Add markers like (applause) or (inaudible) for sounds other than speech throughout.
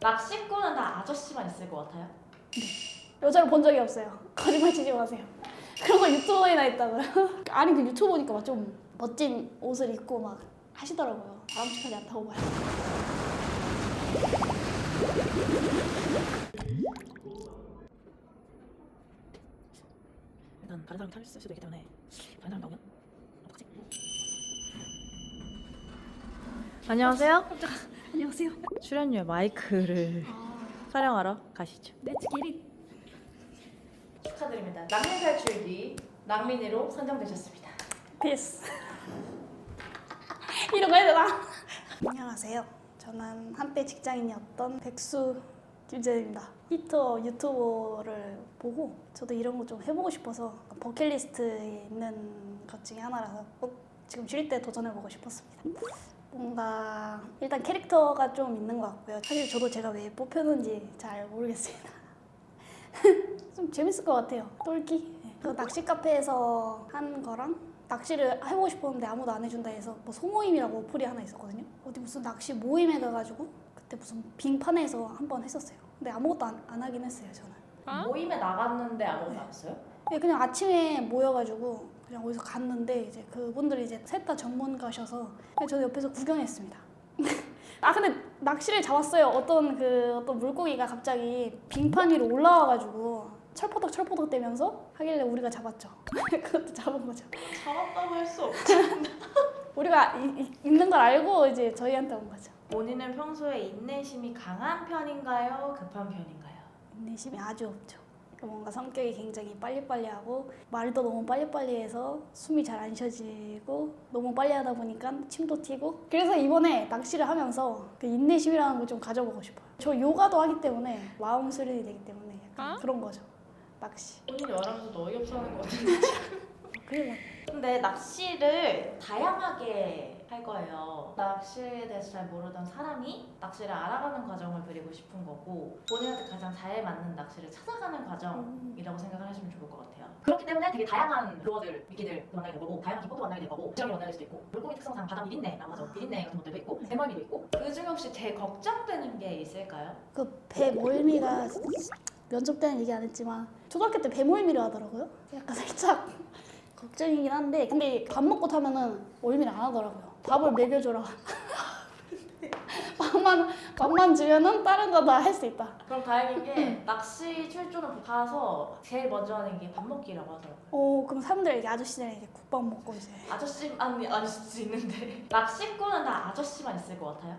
낚시꾼은 다 아저씨만 있을 것 같아요. 여자를 본 적이 없어요. 거짓말 치지 마세요. (laughs) 그런 거 유튜버에나 있다고요? (laughs) 아니 그 유튜브 보니까 막 좀 멋진 옷을 입고 막 하시더라고요. 바람직하지 않다고 봐요. 일단 다른 사람 찾을 수도 있기 때문에 다른 사람 나오면 어떡하지? 안녕하세요. 안녕하세요. 출연료의 마이크를 촬영하러 가시죠. 렛츠 기릿. 축하드립니다. 낭민 탈출기 낭민이로 선정되셨습니다. 피스. 이런 거 해야 되나? 안녕하세요. 저는 한때 직장인이었던 백수 김재입니다. 히터 유튜버를 보고 저도 이런 거 좀 해보고 싶어서 버킷리스트에 있는 것 중에 하나라서 꼭 지금 쉴 때 도전해보고 싶었습니다. 뭔가 일단 캐릭터가 좀 있는 것 같고요. 사실 저도 제가 왜 뽑혔는지 잘 모르겠습니다. (laughs) 좀 재밌을 것 같아요. 똘끼. 그 낚시 카페에서 한 거랑 낚시를 해보고 싶었는데 아무도 안 해준다 해서 뭐 소모임이라고 어플이 하나 있었거든요. 어디 무슨 낚시 모임에 가가지고 그때 무슨 빙판에서 한 번 했었어요. 근데 아무것도 안, 안 하긴 했어요 저는. 모임에 나갔는데 아무것도 안 했어요? 네, 그냥 아침에 모여가지고 그냥 어디서 갔는데 이제 그분들이 이제 셋 다 전문가셔서 그냥 저는 옆에서 구경했습니다. (laughs) 아 근데 낚시를 잡았어요. 어떤 그 어떤 물고기가 갑자기 빙판 위로 올라와가지고 철포덕 철포덕 대면서 하길래 우리가 잡았죠. (laughs) 그것도 잡은 거죠. 잡았다고 할 수 없지. (laughs) 우리가 이- 이- 있는 걸 알고 이제 저희한테 온 거죠. 본인은 평소에 인내심이 강한 편인가요? 급한 편인가요? 인내심이 아주 없죠. 뭔가 성격이 굉장히 빨리빨리 하고 말도 너무 빨리빨리 해서 숨이 잘 안 쉬어지고 너무 빨리 하다 보니까 침도 튀고 그래서 이번에 낚시를 하면서 그 인내심이라는 걸 좀 가져보고 싶어요. 저 요가도 하기 때문에 마음 수련이 되기 때문에 약간 그런 거죠. 낚시. 본인이 말하면서 어이없어 하는 것 같은데. (laughs) 그래서 근데 낚시를 다양하게 할 거예요. 낚시에 대해서 잘 모르던 사람이 낚시를 알아가는 과정을 그리고 싶은 거고 본인한테 가장 잘 맞는 낚시를 찾아가는 과정이라고 생각을 하시면 좋을 것 같아요. 그렇기 때문에 되게 다양한 루어들, 미끼들 만나게 될 거고 다양한 기법도 만나게 될 거고 지형이 만나게 될 수도 있고 물고기 특성상 바다 비린내, 나마저 비린내 같은 것들도 있고 대멀미도 있고 그 중에 혹시 제일 걱정되는 게 있을까요? 그 배 멀미가 면접 때는 얘기 안 했지만 초등학교 때 배 멀미를 하더라고요. 약간 살짝 걱정이긴 한데 근데 밥 먹고 타면은 멀미를 안 하더라고요. 밥을 먹여줘라. (laughs) 밥만 밥만 주면은 다른 거 다 할 수 있다. 그럼 다행인 게 낚시 출조는 가서 제일 먼저 하는 게 밥 먹기라고 하더라고요. 오 그럼 사람들 이제 아저씨들 이제 국밥 먹고 이제 아저씨 아니 아닐 수 있는데 (laughs) 낚시꾼은 다 아저씨만 있을 것 같아요.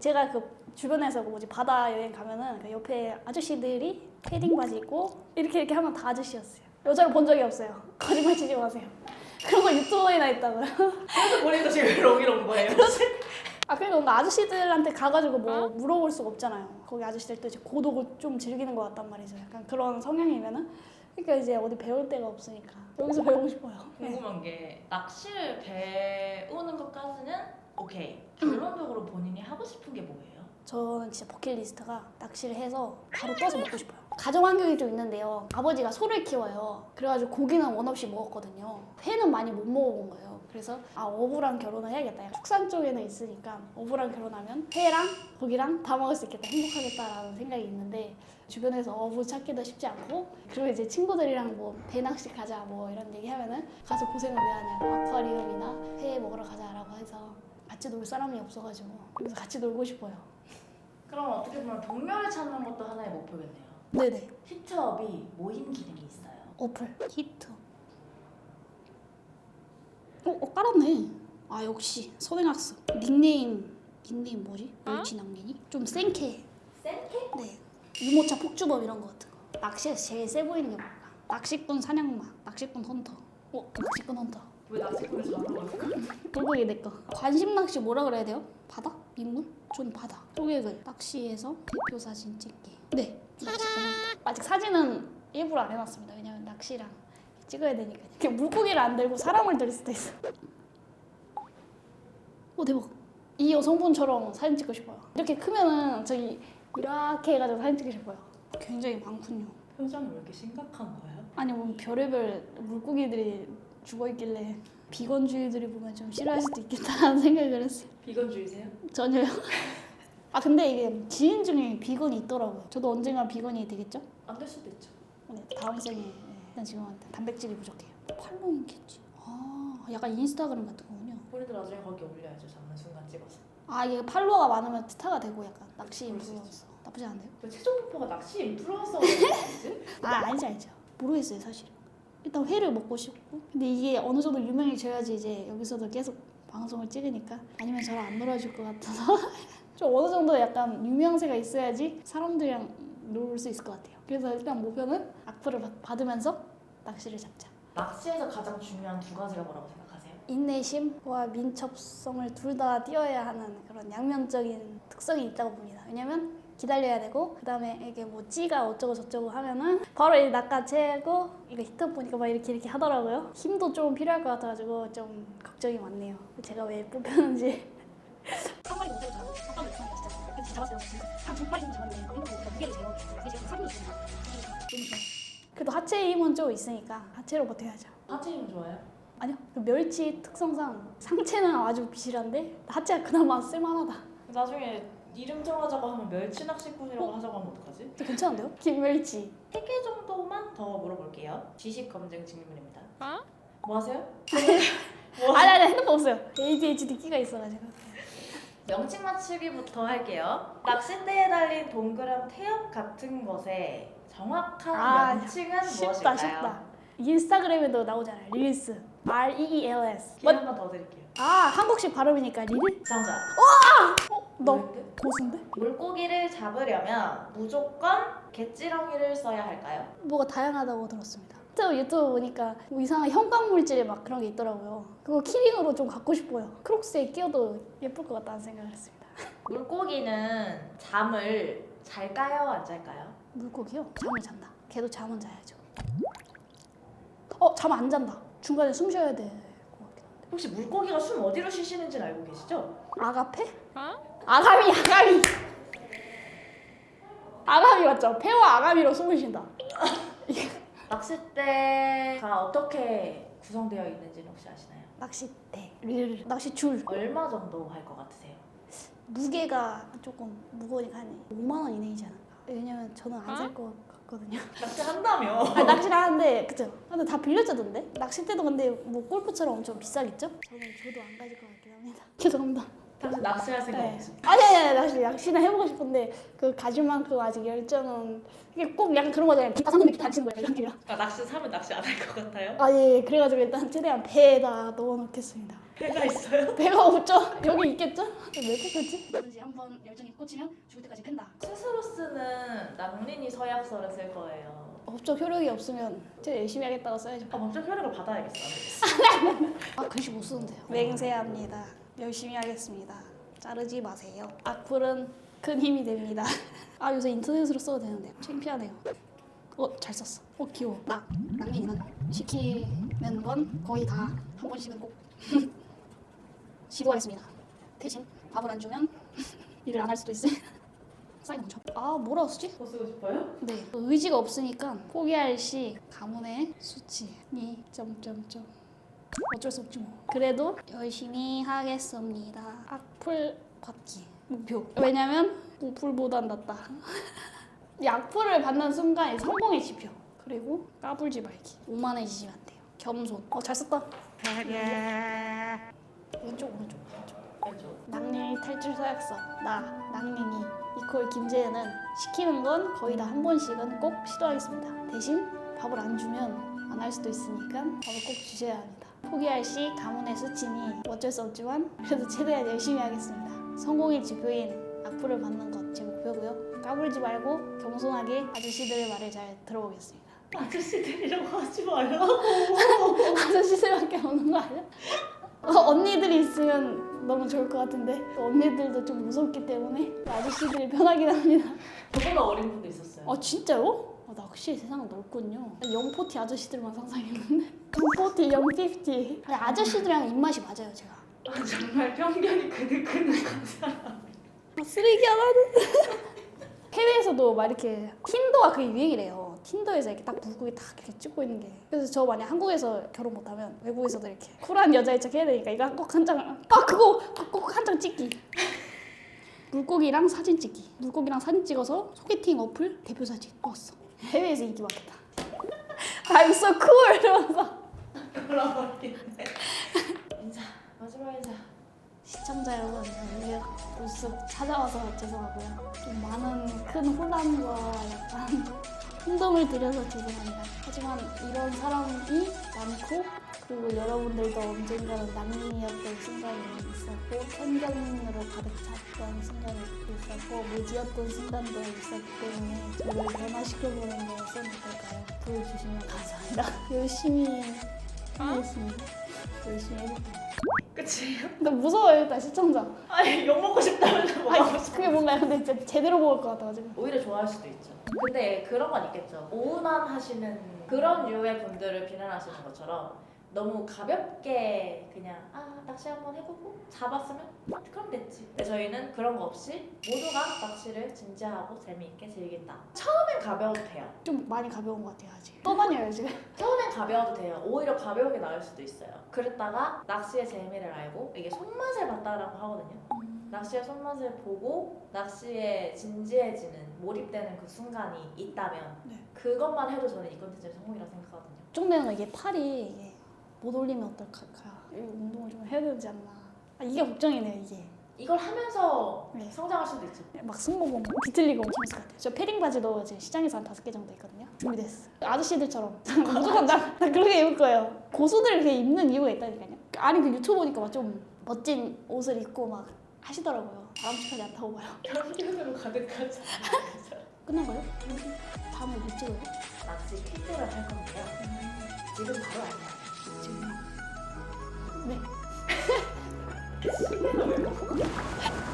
제가 그 주변에서 그 뭐지 바다 여행 가면은 그 옆에 아저씨들이 패딩 바지 입고 이렇게 이렇게 하면 다 아저씨였어요. 여자를 본 적이 없어요. 거짓말 치지 마세요. 그런 거 유튜버에나 있다고요. 그래서 본인도 지금 여기로 온 거예요. 아 그러니까 뭔가 아저씨들한테 가가지고 뭐 물어볼 수가 없잖아요. 거기 아저씨들도 이제 고독을 좀 즐기는 것 같단 말이죠. 약간 그런 성향이면은 그러니까 이제 어디 배울 데가 없으니까 여기서 배우고 싶어요. 네. 궁금한 게 낚시를 배우는 것까지는 오케이. 결론적으로 본인이 하고 싶은 게 뭐예요? 저는 진짜 버킷리스트가 낚시를 해서 바로 떠서 먹고 싶어요. 가정 환경이 좀 있는데요. 아버지가 소를 키워요. 그래가지고 고기는 원 없이 먹었거든요. 회는 많이 못 먹어본 거예요. 그래서 아 어부랑 결혼을 해야겠다. 축산 쪽에는 있으니까 어부랑 결혼하면 회랑 고기랑 다 먹을 수 있겠다. 행복하겠다라는 생각이 있는데 주변에서 어부 찾기도 쉽지 않고 그리고 이제 친구들이랑 뭐 배낚시 가자 뭐 이런 얘기 하면은 가서 고생을 왜 하냐고 아쿠아리움이나 회 먹으러 가자라고 해서 같이 놀 사람이 없어가지고 그래서 같이 놀고 싶어요. 그럼 어떻게 보면 동료를 찾는 것도 하나의 목표겠네요. 네네. 히트업이 모임 기능이 있어요. 어플 히트. 어, 어 깔았네. 아 역시 선행학습. 닉네임 닉네임 뭐지? 멸치 남기니? 좀 센케. 센케? 네. 유모차 폭주범 이런 거 같은 거. 낚시에서 제일 세 보이는 게 뭘까? 낚시꾼 사냥마, 낚시꾼 헌터. 어 낚시꾼 헌터. 왜 낚시꾼에서 나온 걸까? 돌고기 내 거. 관심 낚시 뭐라 그래야 돼요? 바다? 민물? 전 바다. 쪼개글. 낚시에서 대표 사진 찍기. 네. (laughs) 아직 사진은 일부러 안 해놨습니다. 왜냐면 낚시랑 찍어야 되니까. 이렇게 물고기를 안 들고 사람을 들 수도 있어. 오 대박. 이 여성분처럼 사진 찍고 싶어요. 이렇게 크면은 저기 이렇게 해가지고 사진 찍고 싶어요. 굉장히 많군요. 표정이 왜 이렇게 심각한 거예요? 아니 뭐 별의별 물고기들이 죽어있길래 비건주의들이 보면 좀 싫어할 수도 있겠다라는 (laughs) 생각을 했어요. 비건주의세요? 전혀요. 아 (laughs) 아 근데 이게 지인 중에 비건이 있더라고요. 저도 언젠가 비건이 되겠죠? 안 될 수도 있죠. 네, 다음 생에 네, 일단 지금 단백질이 부족해요. 팔로잉 캐치. 아 약간 인스타그램 같은 거군요. 본인들 나중에 거기 올려야죠. 잡는 순간 찍어서. 아 이게 팔로워가 많으면 스타가 되고 약간 낚시 그럴 수 인플루언서 나쁘지 않은데요? 그 최종 목표가 낚시 인플루언서가 되는 거지? 아 알지 알죠. 모르겠어요 사실은. 일단 회를 먹고 싶고 근데 이게 어느 정도 유명해져야지 이제 여기서도 계속 방송을 찍으니까 아니면 저랑 안 놀아줄 것 같아서 (laughs) 좀 어느 정도 약간 유명세가 있어야지 사람들이랑 놀 수 있을 것 같아요. 그래서 일단 목표는 악플을 받- 받으면서 낚시를 잡자. 낚시에서 가장 중요한 두 가지가 뭐라고 생각하세요? 인내심과 민첩성을 둘 다 띄어야 하는 그런 양면적인 특성이 있다고 봅니다. 왜냐면 기다려야 되고 그 다음에 이게 뭐 찌가 어쩌고 저쩌고 하면은 바로 이 낚아채고 이거 히터 보니까 막 이렇게 이렇게 하더라고요. 힘도 좀 필요할 것 같아가지고 좀 걱정이 많네요. 제가 왜 뽑혔는지. 한 마리 못 잡았잖아. 한 마리 못 잡았어. 진짜. 근데 잡았어요. 한두 마리 정도 잡았는데 생각보다 무게를 제어. 그게 지금 살이 있습니다. 그래도 하체의 힘은 좀 있으니까 하체로 버텨야죠. 하체 힘 좋아요? 아니요. 그 멸치 특성상 상체는 아주 비실한데 하체가 그나마 쓸만하다. 나중에 이름 정하자고 하면 멸치 낚시꾼이라고 하자고 하면 어떡하지? 저 괜찮은데요? (laughs) 김멸치. 세 개 정도만 더 물어볼게요. 지식 검증 질문입니다. 뭐 하세요? (laughs) 뭐 아니 아니 핸드폰 없어요. ADHD 끼가 있어가지고. 명칭 맞추기부터 할게요. 낚싯대에 달린 동그란 태엽 같은 것의 정확한 아, 명칭은 쉽다 무엇일까요? 쉽다. 인스타그램에도 나오잖아요. 릴스. R E E L S. 기회 한번 더 드릴게요. 아 한국식 발음이니까 릴? 정답. 어? 너 물- 고수인데? 물고기를 잡으려면 무조건 갯지렁이를 써야 할까요? 뭐가 다양하다고 들었습니다. 또 유튜브 보니까 뭐 이상한 형광 물질 막 그런 게 있더라고요. 그거 키링으로 좀 갖고 싶어요. 크록스에 끼워도 예쁠 것 같다는 생각을 했습니다. 물고기는 잠을 잘 까요? 안 잘까요? 물고기요? 잠을 잔다. 걔도 잠은 자야죠. 어, 잠 안 잔다. 중간에 숨 쉬어야 한데. 혹시 물고기가 숨 어디로 쉬시는지는 알고 계시죠? 아가페? 아가미, 아가미. 아가미 맞죠? 폐와 아가미로 숨을 쉰다. 낚싯대가 어떻게 구성되어 있는지는 혹시 아시나요? 낚싯대, 릴, 낚싯줄. 얼마 정도 할 것 같으세요? 무게가 조금 무거우니까 한 5만 원 이내이지 않을까. 왜냐면 저는 안 살 것 같거든요. (laughs) 낚시 한다며 아니, 낚시를 하는데 그죠? 근데 다 빌려주던데? 낚싯대도 근데 뭐 골프처럼 엄청 비싸겠죠? 저는 저도 안 가질 것 같긴 합니다. (laughs) 죄송합니다. 당신 낚시할 생각 네. 없습니다 아니 아니 아니 낚시 낚시나 해보고 싶은데 그 가질 만큼 아직 열정은 이게 꼭 약간 그런 거잖아요. 기타 샀는데 기타 안 치는 거예요. 이런 게요. 아, 낚시 사면 낚시 안 할 것 같아요? 아 예, 그래가지고 일단 최대한 배에다 넣어놓겠습니다. 배가 있어요? (laughs) 배가 없죠? 여기 있겠죠? 왜 뽑혔지? 뭔지 한번 열정이 꽂히면 죽을 때까지 팬다. 스스로 쓰는 낭린이 서약서를 쓸 거예요 법적 효력이 없으면 제가 열심히 하겠다고 써야죠. 아 법적 효력을 받아야겠어 (laughs) 아 글씨 못 쓰는데요. 맹세합니다. 열심히 하겠습니다. 자르지 마세요. 악플은 큰 힘이 됩니다. (laughs) 아 요새 인터넷으로 써도 되는데 창피하네요. 어 잘 썼어. 어 귀여워. 나 낭민이는 시키는 건 거의 다 한 번씩은 꼭 (laughs) 시도하겠습니다. 대신 밥을 안 주면 (laughs) 일을 안 할 수도 있어요. 사인. 아 뭐라고 쓰지? 더 쓰고 싶어요? 네. 의지가 없으니까 포기할 시 가문의 수치니 점점점 어쩔 수 없지 뭐. 그래도 열심히 하겠습니다. 악플 받기 목표. 왜냐면 악플보단 낫다. (laughs) 이 악플을 받는 순간 이 성공의 지표. 그리고 까불지 말기. 오만해지면 안 돼요. 겸손. 어 잘 썼다. 왼쪽 오른쪽 왼쪽. 왼쪽 낭릴 탈출 서약서 나 낭린이 이퀄 김재현은 시키는 건 거의 다 한 번씩은 꼭 시도하겠습니다 대신 밥을 안 주면 안 할 수도 있으니까 밥을 꼭 주셔야 합니다 포기할 시 가문의 수치니 어쩔 수 없지만 그래도 최대한 열심히 하겠습니다 성공의 지표인 악플을 받는 것 제 목표고요 까불지 말고 겸손하게 아저씨들의 말을 잘 들어보겠습니다 아저씨들이라고 하지 말라고 (laughs) 아저씨들밖에 없는 거 아니야? 어, 언니들이 있으면 너무 좋을 것 같은데 언니들도 좀 무섭기 때문에 아저씨들이 편하긴 합니다. 저보다 어린 분도 있었어요 아 진짜요? 어, 낚시 세상은 넓군요. 영포티 아저씨들만 상상했는데 (laughs) 영포티, 영피프티 아저씨들이랑 입맛이 맞아요 제가. 아, 정말 편견이 그득그득 한 사람 아, 쓰레기 하나는 (laughs) 해외에서도 막 이렇게 틴더가 그게 유행이래요. 틴더에서 이렇게 딱 물고기 딱 이렇게 찍고 있는 게. 그래서 저 만약 한국에서 결혼 못하면 외국에서도 이렇게 쿨한 여자인 척 해야 되니까 이거 꼭 한 장. 아 그거 꼭 한 장 찍기. 물고기랑 사진 찍기. 물고기랑 사진 찍어서 소개팅 어플 대표 사진 넣었어. 해외에서 인기 많겠다. (laughs) I'm so cool 이러면서 인사 마지막 인사 시청자 여러분 여기 불쑥 찾아와서 죄송하고요. 좀 많은 큰 혼란과 약간 (laughs) 혼동을 드려서 죄송합니다. 하지만 이런 사람이 많고 그리고 여러분들도 언젠가는 낭만이었던 순간이 있었고 편견으로 가득 찼던 순간이 있었고 무지였던 순간도 있었기 때문에 저를 변화시켜보는 것은 어떨까요? 보여주시면 감사합니다. (laughs) 열심히 하겠습니다. 열심히 해볼게요. 끝이에요? 근데 무서워요 일단 시청자. 아니 욕 먹고 싶다면서 뭐 아니 하고 싶어 그게 뭔가 근데 진짜 제대로 먹을 것 같아가지고 오히려 좋아할 수도 있죠 근데 그런 건 있겠죠 오만 하시는 그런 류의 분들을 비난하시는 것처럼 너무 가볍게 그냥 아 낚시 한번 해보고 잡았으면 그럼 됐지 근데 저희는 그런 거 없이 모두가 낚시를 진지하고 재미있게 즐긴다 처음엔 가벼워도 돼요 좀 많이 가벼운 것 같아요 아직 떠다녀요 지금 (laughs) 처음엔 가벼워도 돼요. 오히려 가벼운 게 나을 수도 있어요. 그랬다가 낚시의 재미를 알고 이게 손맛을 봤다라고 하거든요. 낚시의 손맛을 보고 낚시에 진지해지는 몰입되는 그 순간이 있다면 네. 그것만 해도 저는 이 컨텐츠는 성공이라고 생각하거든요. 좀 되면 이게 팔이 이게 못 올리면 어떨까 이 운동을 좀 해야 되지 않나 아, 이게 걱정이네요 이게 이걸 하면서 네. 성장할 수도 있죠. 막 승모근 비틀리고 재밌을 것 같아요 저 패딩 바지도 이제 시장에서 한 다섯 개 정도 있거든요 준비됐어 아저씨들처럼 (laughs) 무조건 나, 나 그렇게 입을 거예요 고수들 그렇게 입는 이유가 있다니까요 아니 그 유튜브 보니까 막 좀 멋진 옷을 입고 막 하시더라고요 바람직하지 않다고 봐요 편견으로 가득하지. 끝난 거예요? 다음에 못 찍어요? 낚시 퀴즈를 할 건데요. 지금 바로 알려요. ね。(laughs)